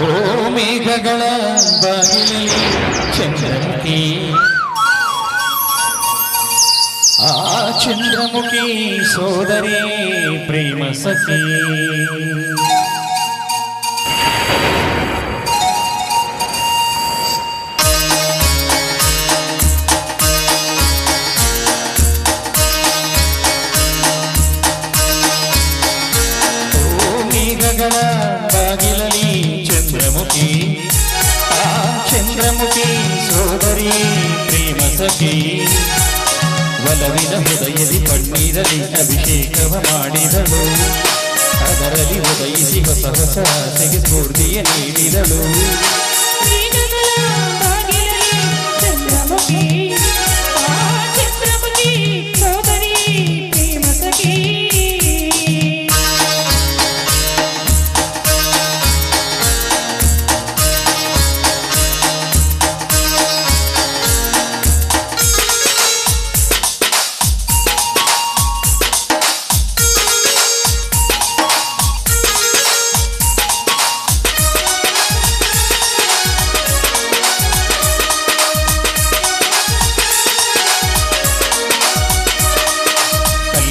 ಓ ಮೇಘಗಳ ಬಾಗಿಲಲ್ಲಿ ಚಂದ್ರಮುಖಿ ಆ ಚಂದ್ರಮುಖಿ ಸೋದರಿ ಪ್ರೇಮ ಸಖಿ ಒಲವಿನ ಹೃದಯದಿ ಕಣ್ಣೀರಲಿ ಅಭಿಷೇಕವ ಮಾಡಿದಳು. ಅದರಲ್ಲಿ ಉದಯಿಸಿ ಹೊಸ ಹೊಸ ಆಸೆಗೆ ಸ್ಫೂರ್ತಿಯ ನೀಡಿದಳು. ಚಂದ್ರಮುಖಿ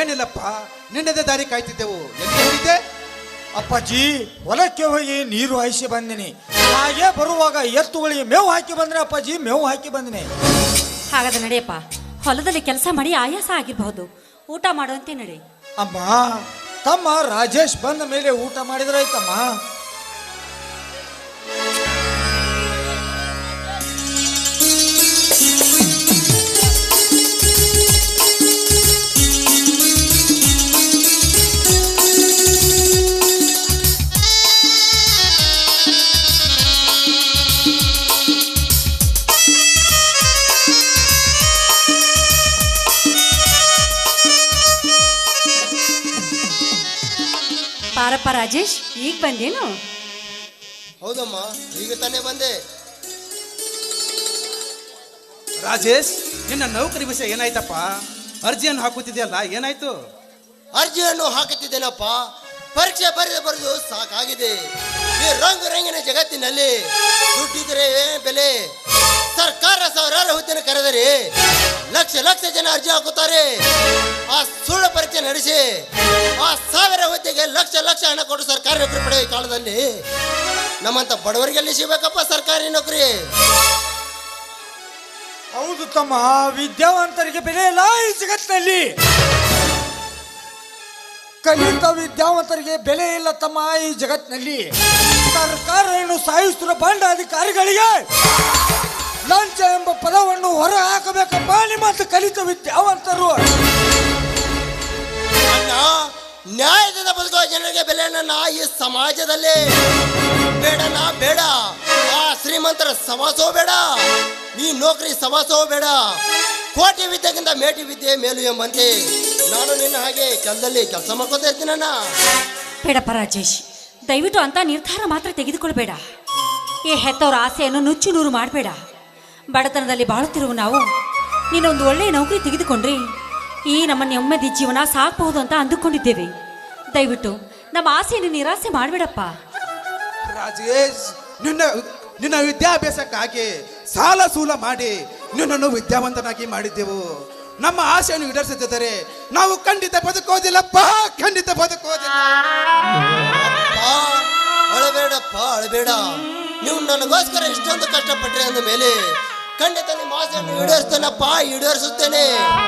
ಏನಿಲ್ಲಪ್ಪ ನಿನ್ನದೇ ದಾರಿ ಕಾಯ್ತಿದ್ದೆವು. ಎಲ್ಲಿ ಹೋಗಿದ್ದೆ? ಅಪ್ಪಾಜಿ ಹೊಲಕ್ಕೆ ಹೋಗಿ ನೀರು ಹಾಯಿಸಿ ಬಂದಿನಿ. ಹಾಗೆ ಬರುವಾಗ ಎತ್ತುಗಳಿಗೆ ಮೇವು ಹಾಕಿ ಬಂದ್ರೆ ಅಪ್ಪಾಜಿ ಮೇವು ಹಾಕಿ ಬಂದಿನಿ. ಹಾಗಾದ್ರೆ ನಡೆಯಪ್ಪ ಹೊಲದಲ್ಲಿ ಕೆಲಸ ಮಾಡಿ ಆಯಾಸ ಆಗಿರಬಹುದು. ಊಟ ಮಾಡುವಂತೆ ನಡೆ. ಅಮ್ಮ ತಮ್ಮ ರಾಜೇಶ್ ಬಂದ ಮೇಲೆ ಊಟ ಮಾಡಿದ್ರಾಯ್ತಮ್ಮ ಪಾರಪ್ಪ ರಾಜೇಶ್ ಈಗ ಬಂದೇನು? ಹೌದಮ್ಮ ಈಗ ತಾನೇ ಬಂದೆ. ರಾಜೇಶ್ ನಿನ್ನ ನೌಕರಿ ವಿಷಯ ಏನಾಯ್ತಪ್ಪ? ಅರ್ಜಿಯನ್ನು ಹಾಕುತ್ತಿದೆಯಲ್ಲ ಏನಾಯ್ತು? ಅರ್ಜಿಯನ್ನು ಹಾಕುತ್ತಿದ್ದೇನಪ್ಪ ಪರೀಕ್ಷೆ ಬರೆದು ಬರೆದು ಸಾಕಾಗಿದೆ. ಈ ರಂಗು ರಂಗಿನ ಜಗತ್ತಿನಲ್ಲಿ ದುಡ್ಡಿದ್ರೆ ಬೆಲೆ. ಸರ್ಕಾರ ಸಾವಿರಾರು ಹುದ್ದೆನ ಕರೆದರೆ ಲಕ್ಷ ಲಕ್ಷ ಜನ ಅರ್ಜಿ ಹಾಕುತ್ತಾರೆ. ಆ ಸುಳ್ಳು ಪರೀಕ್ಷೆ ನಡೆಸಿ, ಆ ಸಾವಿರ ಹುದ್ದೆಗೆ ಲಕ್ಷ ಲಕ್ಷ ಹಣ ಕೊಟ್ಟು ಸರ್ಕಾರಿ ನೌಕರಿ ಪಡೆಯುವ ಕಾಲದಲ್ಲಿ ನಮ್ಮಂತ ಬಡವರಿಗೆ ಸಿಗಬೇಕಪ್ಪ ಸರ್ಕಾರಿ ನೌಕರಿ. ಹೌದು ತಮ್ಮ ವಿದ್ಯಾವಂತರಿಗೆ ಬೆಲೆ ಇಲ್ಲ ಈ ಜಗತ್ತಿನಲ್ಲಿ. ಕಲಿತ ವಿದ್ಯಾವಂತರಿಗೆ ಬೆಲೆ ಇಲ್ಲ ತಮ್ಮ ಈ ಜಗತ್ತಿನಲ್ಲಿ. ಸರ್ಕಾರವನ್ನು ಸಾಯಿಸ್ತಿರೋ ಬಂಡ ಅಧಿಕಾರಿಗಳಿಗೆ ಲಂಚ ಎಂಬ ಪದವನ್ನು ಹೊರ ಹಾಕಬೇಕಪ್ಪ. ನಿಮ್ಮಂತ ಕಲಿತ ವಿದ್ಯಾವಂತರು ಅಣ್ಣ ನ್ಯಾಯದಿಂದ ಬದುಕುವ ಜನರಿಗೆ ಬೆಲೆಯನ್ನ ಈ ಸಮಾಜದಲ್ಲಿ. ನಾ ಬೇಡ. ಆ ಶ್ರೀಮಂತರ ಸಮಾಸೋ ಬೇಡ. ಈ ನೌಕರಿ ಸಮಾಸೋ ಬೇಡ. ಕೋಟಿ ವಿದ್ಯೆಗಿಂತ ಮೇಟಿ ವಿದ್ಯೆ ಮೇಲು ಎಂಬಂತೆ. ನಾನು ನಿನ್ನ ಹಾಗೆ ಕೆಲಸದಲ್ಲಿ ಕೆಲಸ ಮಾಡ್ಕೋತಾ ಇರ್ತೀನಣ್ಣ ಬೇಡಪ್ಪ ರಾಜೇಶ್ ದಯವಿಟ್ಟು ಅಂತ ನಿರ್ಧಾರ ಮಾತ್ರ ತೆಗೆದುಕೊಳ್ಬೇಡ. ಈ ಹೆತ್ತವರ ಆಸೆಯನ್ನು ನುಚ್ಚು ನೂರು ಮಾಡಬೇಡ. ಬಡತನದಲ್ಲಿ ಬಾಳುತ್ತಿರುವ ನಾವು. ನೀನೊಂದು ಒಳ್ಳೆಯ ನೌಕರಿ ತೆಗೆದುಕೊಂಡ್ರಿ ಈ ನಮ್ಮ ನೆಮ್ಮದಿ ಜೀವನ ಸಾಕಬಹುದು ಅಂತ ಅಂದುಕೊಂಡಿದ್ದೇವೆ. ದಯವಿಟ್ಟು ನಮ್ಮ ಆಸೆಯನ್ನು ನಿರಾಸೆ ಮಾಡಬೇಡಪ್ಪ. ರಾಜೇಶ್ ನಿನ್ನ ನಿನ್ನ ವಿದ್ಯಾಭ್ಯಾಸಕ್ಕಾಗಿ ಸಾಲ ಸೂಲ ಮಾಡಿ ನಿನ್ನನ್ನು ವಿದ್ಯಾವಂತನಾಗಿ ಮಾಡಿದ್ದೆವು. ನಮ್ಮ ಆಸೆಯನ್ನು ಈಡೇರಿಸುತ್ತಿದ್ದರೆ ನಾವು ಖಂಡಿತ ಬದುಕೋದಿಲ್ಲಪ್ಪ ಖಂಡಿತ ಬದುಕೋದಿಲ್ಲ ಅಳಬೇಡಪ್ಪ ಅಳಬೇಡ. ನೀವು ನನಗೋಸ್ಕರ ಇಷ್ಟೊಂದು ಕಷ್ಟಪಟ್ಟರೆ ಅಂದ ಮೇಲೆ ಖಂಡಿತ ನಿಮ್ಮ ಆಸೆಯನ್ನು ಈಡೇರಿಸ್ತೇನಪ್ಪ ಈಡೇರಿಸುತ್ತೇನೆ.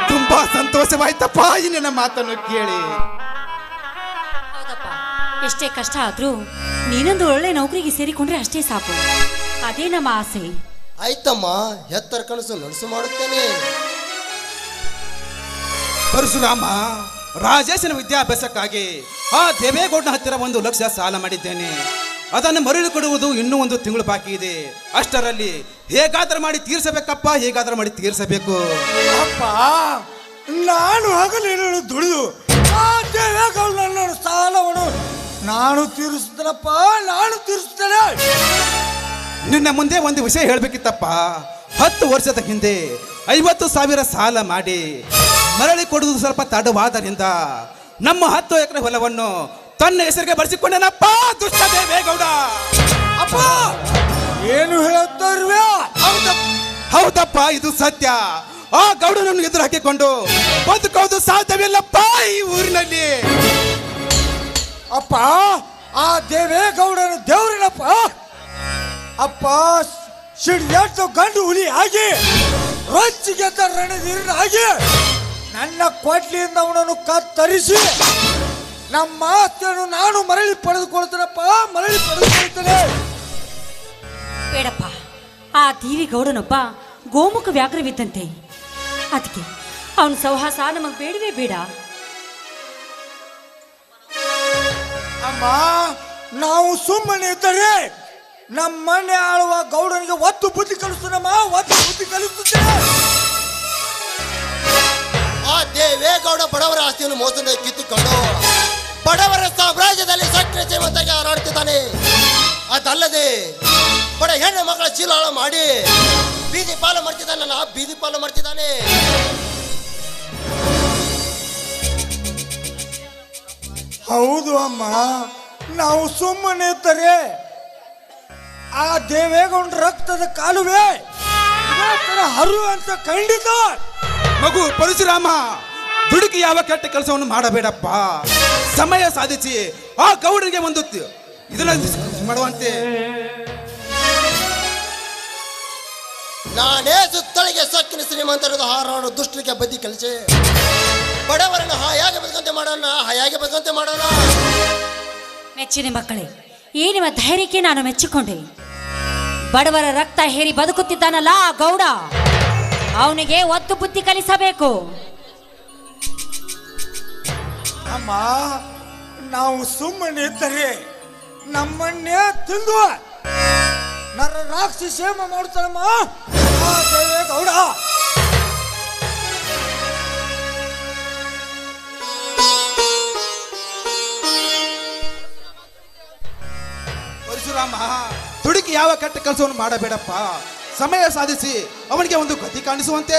ತುಂಬಾ ಸಂತೋಷವಾಯ್ತಪ್ಪ ಈ ನನ್ನ ಮಾತನ್ನು ಕೇಳಿ. ಹೌದಪ್ಪ. ಎಷ್ಟೇ ಕಷ್ಟ ಆದ್ರೂ ನೀನೊಂದು ಒಳ್ಳೆ ನೌಕರಿಗೆ ಸೇರಿಕೊಂಡ್ರೆ ಅಷ್ಟೇ ಸಾಕು. ಅದೇ ನಮ್ಮ ಆಸೆ. ಆಯ್ತಮ್ಮ ಎತ್ತರ ಕನಸು ನನಸು ಮಾಡುತ್ತೇನೆ. ಪರಶುರಾಮ ರಾಜೇಶನ ವಿದ್ಯಾಭ್ಯಾಸಕ್ಕಾಗಿ ಆ ದೇವೇಗೌಡನ ಹತ್ತಿರ ಒಂದು ಲಕ್ಷ ಸಾಲ ಮಾಡಿದ್ದೇನೆ. ಅದನ್ನು ಮರಳಿ ಕೊಡುವುದು ಇನ್ನೂ ಒಂದು ತಿಂಗಳು ಬಾಕಿ ಇದೆ. ಅಷ್ಟರಲ್ಲಿ ಹೇಗಾದ್ರೂ ಮಾಡಿ ತೀರ್ಸಬೇಕಪ್ಪ ಹೇಗಾದ್ರೂ ಮಾಡಿ ತೀರ್ಸಬೇಕು. ಅಪ್ಪ ನಾನು ಹಗಲಿರುಳು ದುಡಿದು ಆ ದೇವೇಗೌಡ ನನ್ನ ಸಾಲವನ್ನು ನಾನು ತೀರಿಸ್ತೇನಪ್ಪ ನಾನು ತೀರಿಸ್ತೇನೆ ನಿನ್ನ ಮುಂದೆ ಒಂದು ವಿಷಯ ಹೇಳ್ಬೇಕಿತ್ತಪ್ಪ. ಹತ್ತು ವರ್ಷದ ಹಿಂದೆ ಐವತ್ತು ಸಾವಿರ ಸಾಲ ಮಾಡಿ ಮರಳಿ ಕೊಡುವುದು ಸ್ವಲ್ಪ ತಡವಾದರಿಂದ ನಮ್ಮ ಹತ್ತು ಎಕರೆ ಹೊಲವನ್ನು ತನ್ನ ಹೆಸರಿಗೆ ಬಳಸಿಕೊಂಡನಪ್ಪ. ಹೌದಪ್ಪ ಇದು ಸತ್ಯ. ಆ ಗೌಡನನ್ನು ಎದುರು ಹಾಕಿಕೊಂಡು ಬದುಕೋದು ಸಾಧ್ಯವಿಲ್ಲಪ್ಪ ಈ ಊರಿನಲ್ಲಿ. ಅಪ್ಪ ಆ ದೇವೇ ದೇವೇಗೌಡನ ದೇವ್ರನಪ್ಪ. ಅಪ್ಪ ಸಿಡಿದೆಟ್ಟು ಗಂಡು ಹುಲಿ ಆಗಿ ರೊಚ್ಚಿಗೆ ಆಗಿ ನನ್ನ ಕೊಟ್ಲಿಯಿಂದ ಅವನನ್ನು ಕತ್ತರಿಸಿ ನಮ್ಮ ಆಸ್ತಿಯನ್ನು ನಾನು ಮರಳಿ ಪಡೆದುಕೊಳ್ತೇನಪ್ಪ ಮರಳಿ ಪಡೆದುಕೊಳ್ತೇನೆ ಬೇಡಪ್ಪ ಆ ದೇವಿ ಗೌಡನೊಬ್ಬ ಗೋಮುಖ ವ್ಯಾಘ್ರವಿದ್ದಂತೆ. ಅದಕ್ಕೆ ಅವನ ಸೌಹಾಸ ನಮಗೆ ಬೇಡವೇ ಬೇಡ. ಅಮ್ಮ ನಾವು ಸುಮ್ಮನೆ ಇದ್ದರೆ ನಮ್ಮ ಮನೆ ಆಳುವ ಗೌಡನಿಗೆ ಒತ್ತು ಬುದ್ಧಿ ಕಲಿಸ್ತೇನಮ್ಮ ಒತ್ತು ಬುದ್ಧಿ ಕಲಿಸ್ತೇನೆ ಆ ದೇವೇಗೌಡ ಬಡವರ ಆಸ್ತಿಯನ್ನು ಮೋಸದಿಂದ ಕಿತ್ತುಕೊಂಡು ಬಡವರ ಸಾಮ್ರಾಜ್ಯದಲ್ಲಿ ಸಕ್ರಿಯ ಜೀವಂತಾಗಿ ಹಾರಾಡ್ತಿದ್ದಾನೆ ಅದಲ್ಲದೆ ಬಡ ಹೆಣ್ಣು ಮಕ್ಕಳ ಹಾಳು ಮಾಡಿ ಬೀದಿ ಪಾಲು ಮಾಡ್ತಿದ್ದಾನಲ್ಲ ಬೀದಿ ಪಾಲು ಮಾಡ್ತಿದ್ದಾನೆ ಹೌದು ಅಮ್ಮ ನಾವು ಸುಮ್ಮನೆ ಇದ್ದರೆ ಆ ದೇವೇಗೌಡ ರಕ್ತದ ಕಾಲುವೆ ಹರು ಅಂತ ಖಂಡಿತ. ಮಗು ಪರಶುರಾಮ ದುಡುಕಿ ಯಾವ ಕೆಟ್ಟ ಕೆಲಸವನ್ನು ಮಾಡಬೇಡಪ್ಪ. ಸಮಯ ಸಾಧಿಸಿ ಆ ಗೌಡರಿಗೆ ಒಂದು ಇದನ್ನ ಮಾಡುವಂತೆ ನಾನೇ ಸುತ್ತಳಿಗೆ ಸಕ್ಕಿನ ಶ್ರೀಮಂತರದ ಹಾರಾಡು ದುಷ್ಟಿಗೆ ಬದಿ ಕಲಿಸೆ. ಬಡವರನ್ನು ಹಾಯಾಗಿ ಬದುಕಂತೆ ಮಾಡೋಣ ಹಾಯಾಗಿ ಬದುಕಂತೆ ಮಾಡೋಣ. ಮೆಚ್ಚಿನ ಮಕ್ಕಳೇ ಈ ನಿಮ್ಮ ಧೈರ್ಯಕ್ಕೆ ನಾನು ಮೆಚ್ಚಿಕೊಂಡೆ. ಬಡವರ ರಕ್ತ ಹೇರಿ ಬದುಕುತ್ತಿದ್ದಾನಲ್ಲ ಆ ಗೌಡ. ಅವನಿಗೆ ಒತ್ತು ಬುದ್ಧಿ ಕಲಿಸಬೇಕು. ಅಮ್ಮ ನಾವು ಸುಮ್ಮನೆ ಇದ್ದರೆ ನಮ್ಮನ್ನೇ ತಿಂದು ನರ ರಾಕ್ಷಿ ಸೇಮ ಮಾಡ್ತಾನಮ್ಮ ಆ ದೇವೇಗೌಡ ಪರಶುರಾಮ ತುಡುಕಿ ಯಾವ ಕೆಟ್ಟ ಕೆಲಸವನ್ನು ಮಾಡಬೇಡಪ್ಪ. ಸಮಯ ಸಾಧಿಸಿ ಅವನಿಗೆ ಒಂದು ಗತಿ ಕಾಣಿಸುವಂತೆ.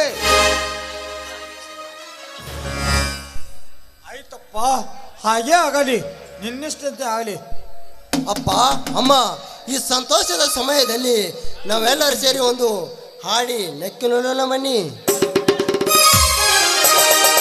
ಆಯ್ತಪ್ಪ ಹಾಗೆ ಆಗಲಿ. ನಿನ್ನಿಷ್ಟಂತೆ ಆಗಲಿ. ಅಪ್ಪ ಅಮ್ಮ ಈ ಸಂತೋಷದ ಸಮಯದಲ್ಲಿ ನಾವೆಲ್ಲರೂ ಸೇರಿ ಒಂದು ಹಾಡಿ ನೆಕ್ಕಿನ ಮನಿ